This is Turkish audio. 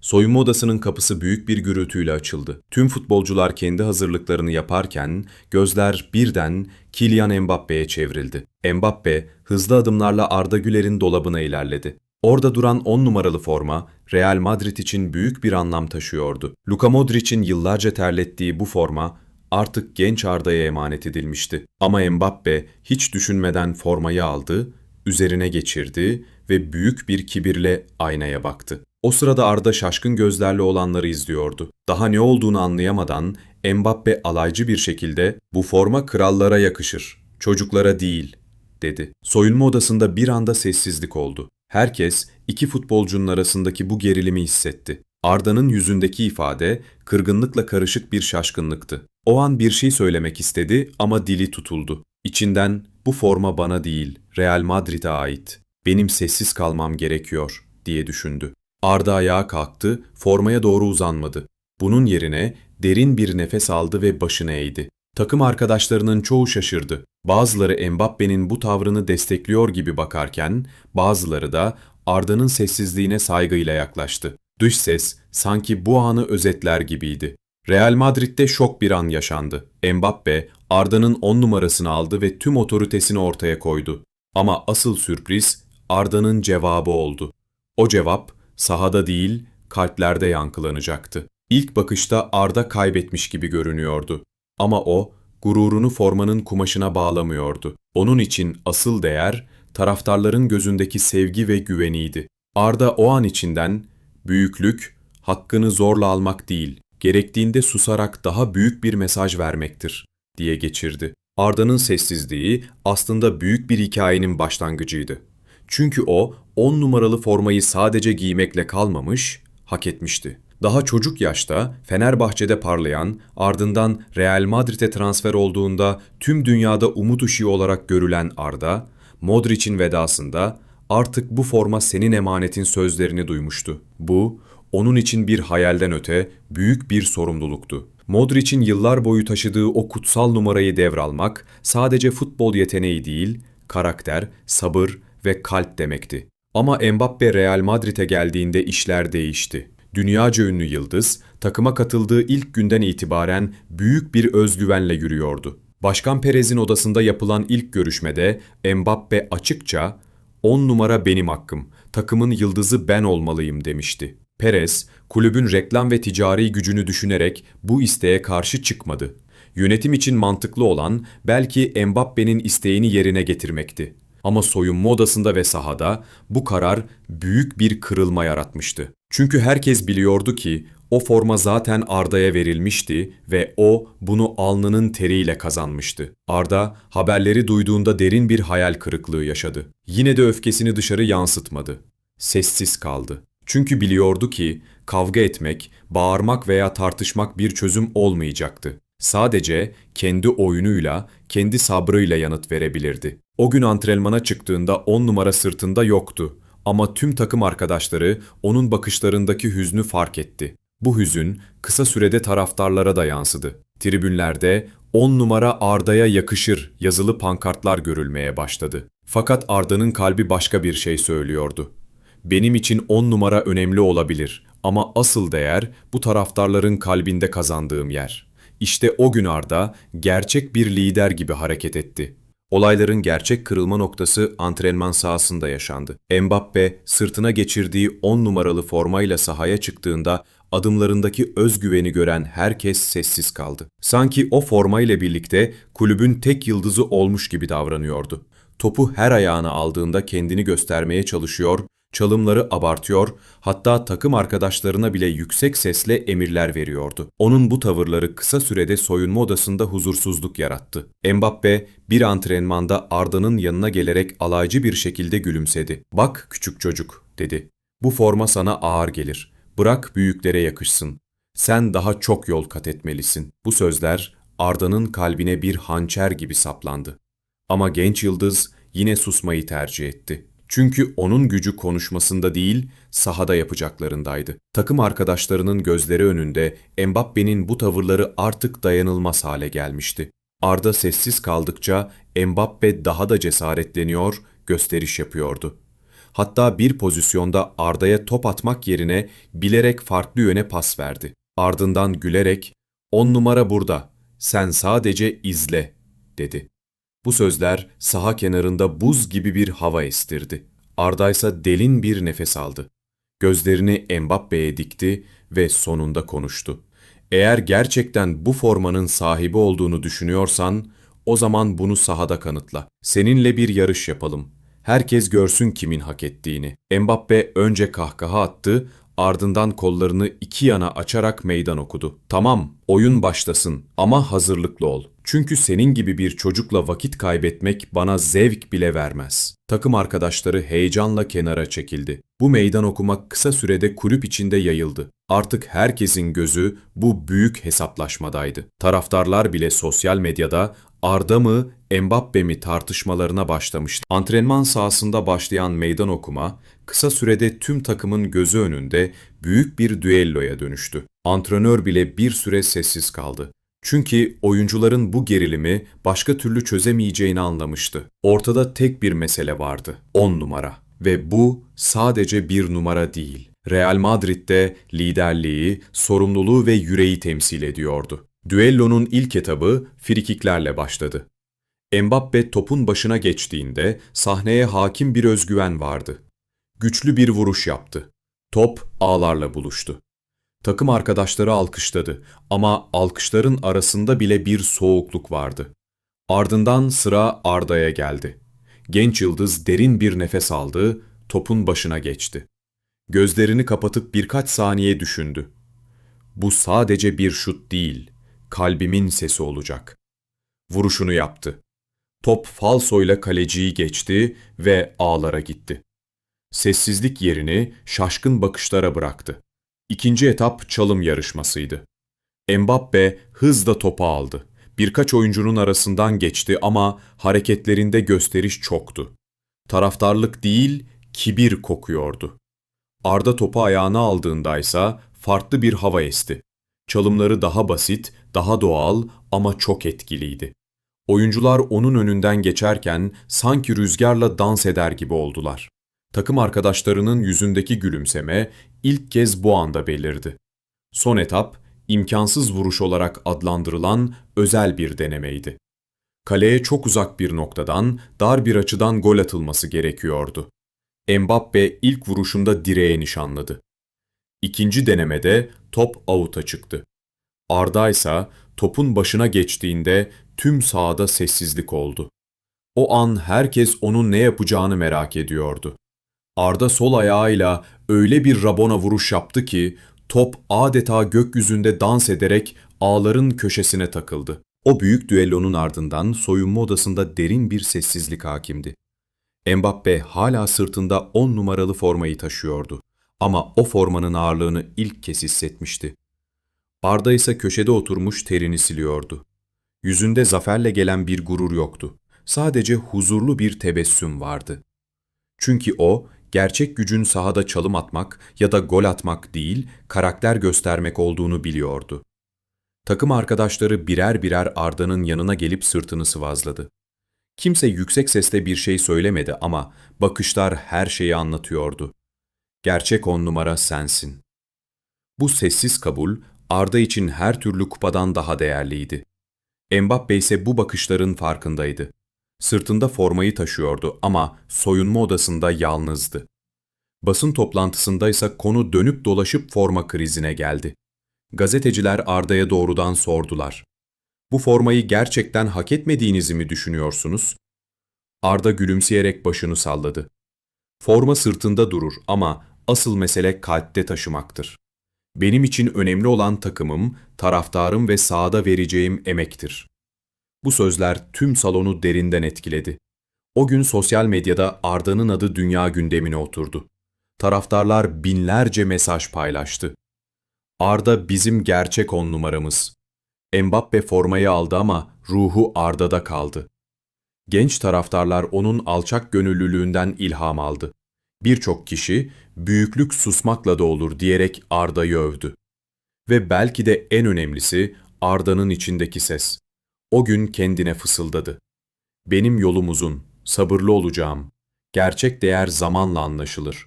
Soyunma odasının kapısı büyük bir gürültüyle açıldı. Tüm futbolcular kendi hazırlıklarını yaparken gözler birden Kylian Mbappe'ye çevrildi. Mbappe hızlı adımlarla Arda Güler'in dolabına ilerledi. Orada duran 10 numaralı forma Real Madrid için büyük bir anlam taşıyordu. Luka Modric'in yıllarca terlettiği bu forma artık genç Arda'ya emanet edilmişti. Ama Mbappe hiç düşünmeden formayı aldı, üzerine geçirdi ve büyük bir kibirle aynaya baktı. O sırada Arda şaşkın gözlerle olanları izliyordu. Daha ne olduğunu anlayamadan Mbappe alaycı bir şekilde "Bu forma krallara yakışır, çocuklara değil." dedi. Soyunma odasında bir anda sessizlik oldu. Herkes iki futbolcunun arasındaki bu gerilimi hissetti. Arda'nın yüzündeki ifade kırgınlıkla karışık bir şaşkınlıktı. O an bir şey söylemek istedi ama dili tutuldu. İçinden bu forma bana değil, Real Madrid'e ait. Benim sessiz kalmam gerekiyor diye düşündü. Arda ayağa kalktı, formaya doğru uzanmadı. Bunun yerine derin bir nefes aldı ve başını eğdi. Takım arkadaşlarının çoğu şaşırdı. Bazıları Mbappe'nin bu tavrını destekliyor gibi bakarken, bazıları da Arda'nın sessizliğine saygıyla yaklaştı. Dış ses sanki bu anı özetler gibiydi. Real Madrid'de şok bir an yaşandı. Mbappe, Arda'nın 10 numarasını aldı ve tüm otoritesini ortaya koydu. Ama asıl sürpriz Arda'nın cevabı oldu. O cevap sahada değil, kalplerde yankılanacaktı. İlk bakışta Arda kaybetmiş gibi görünüyordu. Ama o, gururunu formanın kumaşına bağlamıyordu. Onun için asıl değer, taraftarların gözündeki sevgi ve güveniydi. Arda o an içinden, büyüklük, hakkını zorla almak değil, gerektiğinde susarak daha büyük bir mesaj vermektir, diye geçirdi. Arda'nın sessizliği aslında büyük bir hikayenin başlangıcıydı. Çünkü o 10 numaralı formayı sadece giymekle kalmamış, hak etmişti. Daha çocuk yaşta Fenerbahçe'de parlayan, ardından Real Madrid'e transfer olduğunda tüm dünyada umut ışığı olarak görülen Arda, Modric'in vedasında artık bu forma senin emanetin sözlerini duymuştu. Bu, onun için bir hayalden öte büyük bir sorumluluktu. Modric'in yıllar boyu taşıdığı o kutsal numarayı devralmak sadece futbol yeteneği değil, karakter, sabır ve kalp demekti. Ama Mbappe Real Madrid'e geldiğinde işler değişti. Dünyaca ünlü yıldız, takıma katıldığı ilk günden itibaren büyük bir özgüvenle yürüyordu. Başkan Perez'in odasında yapılan ilk görüşmede Mbappe açıkça "10 numara benim hakkım, takımın yıldızı ben olmalıyım." demişti. Perez, kulübün reklam ve ticari gücünü düşünerek bu isteğe karşı çıkmadı. Yönetim için mantıklı olan belki Mbappe'nin isteğini yerine getirmekti. Ama soyunma odasında ve sahada bu karar büyük bir kırılma yaratmıştı. Çünkü herkes biliyordu ki o forma zaten Arda'ya verilmişti ve o bunu alnının teriyle kazanmıştı. Arda haberleri duyduğunda derin bir hayal kırıklığı yaşadı. Yine de öfkesini dışarı yansıtmadı. Sessiz kaldı. Çünkü biliyordu ki kavga etmek, bağırmak veya tartışmak bir çözüm olmayacaktı. Sadece kendi oyunuyla, kendi sabrıyla yanıt verebilirdi. O gün antrenmana çıktığında on numara sırtında yoktu. Ama tüm takım arkadaşları onun bakışlarındaki hüznü fark etti. Bu hüzün kısa sürede taraftarlara da yansıdı. Tribünlerde 10 numara Arda'ya yakışır yazılı pankartlar görülmeye başladı. Fakat Arda'nın kalbi başka bir şey söylüyordu. Benim için 10 numara önemli olabilir ama asıl değer bu taraftarların kalbinde kazandığım yer. İşte o gün Arda gerçek bir lider gibi hareket etti. Olayların gerçek kırılma noktası antrenman sahasında yaşandı. Mbappe sırtına geçirdiği 10 numaralı formayla sahaya çıktığında adımlarındaki özgüveni gören herkes sessiz kaldı. Sanki o formayla birlikte kulübün tek yıldızı olmuş gibi davranıyordu. Topu her ayağına aldığında kendini göstermeye çalışıyor, çalımları abartıyor, hatta takım arkadaşlarına bile yüksek sesle emirler veriyordu. Onun bu tavırları kısa sürede soyunma odasında huzursuzluk yarattı. Mbappe bir antrenmanda Arda'nın yanına gelerek alaycı bir şekilde gülümsedi. "Bak küçük çocuk." dedi. "Bu forma sana ağır gelir. Bırak büyüklere yakışsın. Sen daha çok yol kat etmelisin." Bu sözler Arda'nın kalbine bir hançer gibi saplandı. Ama genç yıldız yine susmayı tercih etti. Çünkü onun gücü konuşmasında değil, sahada yapacaklarındaydı. Takım arkadaşlarının gözleri önünde Mbappe'nin bu tavırları artık dayanılmaz hale gelmişti. Arda sessiz kaldıkça Mbappe daha da cesaretleniyor, gösteriş yapıyordu. Hatta bir pozisyonda Arda'ya top atmak yerine bilerek farklı yöne pas verdi. Ardından gülerek "On numara burada. Sen sadece izle." dedi. Bu sözler saha kenarında buz gibi bir hava estirdi. Arda ise derin bir nefes aldı. Gözlerini Mbappe'ye dikti ve sonunda konuştu. Eğer gerçekten bu formanın sahibi olduğunu düşünüyorsan, o zaman bunu sahada kanıtla. Seninle bir yarış yapalım. Herkes görsün kimin hak ettiğini. Mbappe önce kahkaha attı, ardından kollarını iki yana açarak meydan okudu. Tamam, oyun başlasın ama hazırlıklı ol. Çünkü senin gibi bir çocukla vakit kaybetmek bana zevk bile vermez. Takım arkadaşları heyecanla kenara çekildi. Bu meydan okuma kısa sürede kulüp içinde yayıldı. Artık herkesin gözü bu büyük hesaplaşmadaydı. Taraftarlar bile sosyal medyada Arda mı, Mbappe mi tartışmalarına başlamıştı. Antrenman sahasında başlayan meydan okuma, kısa sürede tüm takımın gözü önünde büyük bir düelloya dönüştü. Antrenör bile bir süre sessiz kaldı. Çünkü oyuncuların bu gerilimi başka türlü çözemeyeceğini anlamıştı. Ortada tek bir mesele vardı. 10 numara. Ve bu sadece bir numara değil. Real Madrid'de liderliği, sorumluluğu ve yüreği temsil ediyordu. Düellonun ilk etabı frikiklerle başladı. Mbappe topun başına geçtiğinde sahneye hakim bir özgüven vardı. Güçlü bir vuruş yaptı. Top ağlarla buluştu. Takım arkadaşları alkışladı ama alkışların arasında bile bir soğukluk vardı. Ardından sıra Arda'ya geldi. Genç yıldız derin bir nefes aldı, topun başına geçti. Gözlerini kapatıp birkaç saniye düşündü. Bu sadece bir şut değil, kalbimin sesi olacak. Vuruşunu yaptı. Top falsoyla kaleciyi geçti ve ağlara gitti. Sessizlik yerini şaşkın bakışlara bıraktı. İkinci etap çalım yarışmasıydı. Mbappe hızla topu aldı. Birkaç oyuncunun arasından geçti ama hareketlerinde gösteriş çoktu. Taraftarlık değil, kibir kokuyordu. Arda topu ayağına aldığındaysa farklı bir hava esti. Çalımları daha basit, daha doğal ama çok etkiliydi. Oyuncular onun önünden geçerken sanki rüzgarla dans eder gibi oldular. Takım arkadaşlarının yüzündeki gülümseme ilk kez bu anda belirdi. Son etap, imkansız vuruş olarak adlandırılan özel bir denemeydi. Kaleye çok uzak bir noktadan, dar bir açıdan gol atılması gerekiyordu. Mbappe ilk vuruşunda direğe nişanladı. İkinci denemede top avuta çıktı. Arda ise topun başına geçtiğinde tüm sahada sessizlik oldu. O an herkes onun ne yapacağını merak ediyordu. Arda sol ayağıyla öyle bir rabona vuruş yaptı ki top adeta gökyüzünde dans ederek ağların köşesine takıldı. O büyük düellonun ardından soyunma odasında derin bir sessizlik hakimdi. Mbappe hala sırtında 10 numaralı formayı taşıyordu ama o formanın ağırlığını ilk kez hissetmişti. Arda ise köşede oturmuş terini siliyordu. Yüzünde zaferle gelen bir gurur yoktu. Sadece huzurlu bir tebessüm vardı. Çünkü o gerçek gücün sahada çalım atmak ya da gol atmak değil, karakter göstermek olduğunu biliyordu. Takım arkadaşları birer birer Arda'nın yanına gelip sırtını sıvazladı. Kimse yüksek sesle bir şey söylemedi ama bakışlar her şeyi anlatıyordu. Gerçek on numara sensin. Bu sessiz kabul Arda için her türlü kupadan daha değerliydi. Mbappe ise bu bakışların farkındaydı. Sırtında formayı taşıyordu ama soyunma odasında yalnızdı. Basın toplantısında ise konu dönüp dolaşıp forma krizine geldi. Gazeteciler Arda'ya doğrudan sordular. Bu formayı gerçekten hak etmediğinizi mi düşünüyorsunuz? Arda gülümseyerek başını salladı. Forma sırtında durur ama asıl mesele kalpte taşımaktır. Benim için önemli olan takımım, taraftarım ve sahada vereceğim emektir. Bu sözler tüm salonu derinden etkiledi. O gün sosyal medyada Arda'nın adı dünya gündemine oturdu. Taraftarlar binlerce mesaj paylaştı. Arda bizim gerçek on numaramız. Mbappe formayı aldı ama ruhu Arda'da kaldı. Genç taraftarlar onun alçak gönüllülüğünden ilham aldı. Birçok kişi büyüklük susmakla da olur diyerek Arda'yı övdü. Ve belki de en önemlisi Arda'nın içindeki ses. O gün kendine fısıldadı. Benim yolum uzun, sabırlı olacağım. Gerçek değer zamanla anlaşılır.